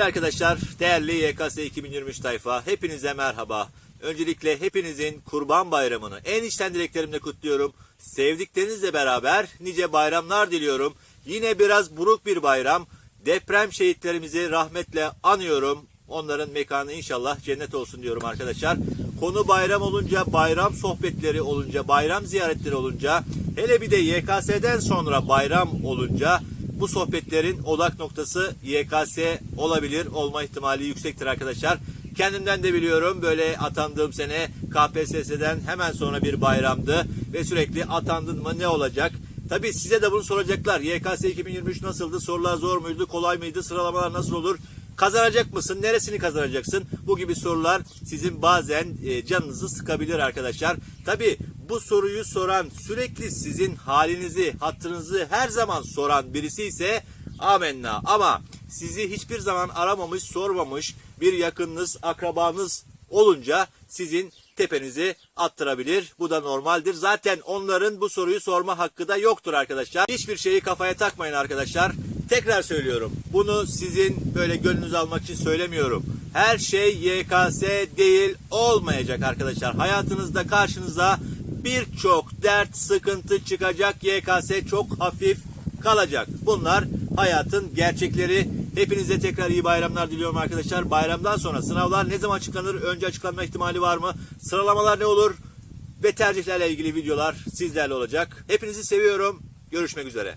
Arkadaşlar, değerli YKS 2023 tayfa, hepinize merhaba. Öncelikle hepinizin Kurban Bayramı'nı en içten dileklerimle kutluyorum. Sevdiklerinizle beraber nice bayramlar diliyorum. Yine biraz buruk bir bayram. Deprem şehitlerimizi rahmetle anıyorum. Onların mekanı inşallah cennet olsun diyorum arkadaşlar. Konu bayram olunca, bayram sohbetleri olunca, bayram ziyaretleri olunca, hele bir de YKS'den sonra bayram olunca bu sohbetlerin odak noktası YKS olabilir, olma ihtimali yüksektir arkadaşlar. Kendimden de biliyorum böyle atandığım sene KPSS'den hemen sonra bir bayramdı ve sürekli atandın mı ne olacak? Tabii size de bunu soracaklar. YKS 2023 nasıldı? Sorular zor muydu? Kolay mıydı? Sıralamalar nasıl olur? Kazanacak mısın? Neresini kazanacaksın? Bu gibi sorular sizin bazen e, canınızı sıkabilir arkadaşlar. Tabii bu soruyu soran, sürekli sizin halinizi, hatırınızı her zaman soran birisi ise amenna. Ama sizi hiçbir zaman aramamış, sormamış bir yakınınız, akrabanız olunca sizin tepenizi attırabilir. Bu da normaldir. Zaten onların bu soruyu sorma hakkı da yoktur arkadaşlar. Hiçbir şeyi kafaya takmayın arkadaşlar. Tekrar söylüyorum. Bunu sizin böyle gönlünüz almak için söylemiyorum. Her şey YKS değil olmayacak arkadaşlar. Hayatınızda karşınıza birçok dert, sıkıntı çıkacak. YKS çok hafif kalacak. Bunlar hayatın gerçekleri. Hepinize tekrar iyi bayramlar diliyorum arkadaşlar. Bayramdan sonra sınavlar ne zaman açıklanır? Önce açıklanma ihtimali var mı? Sıralamalar ne olur? Ve tercihlerle ilgili videolar sizlerle olacak. Hepinizi seviyorum. Görüşmek üzere.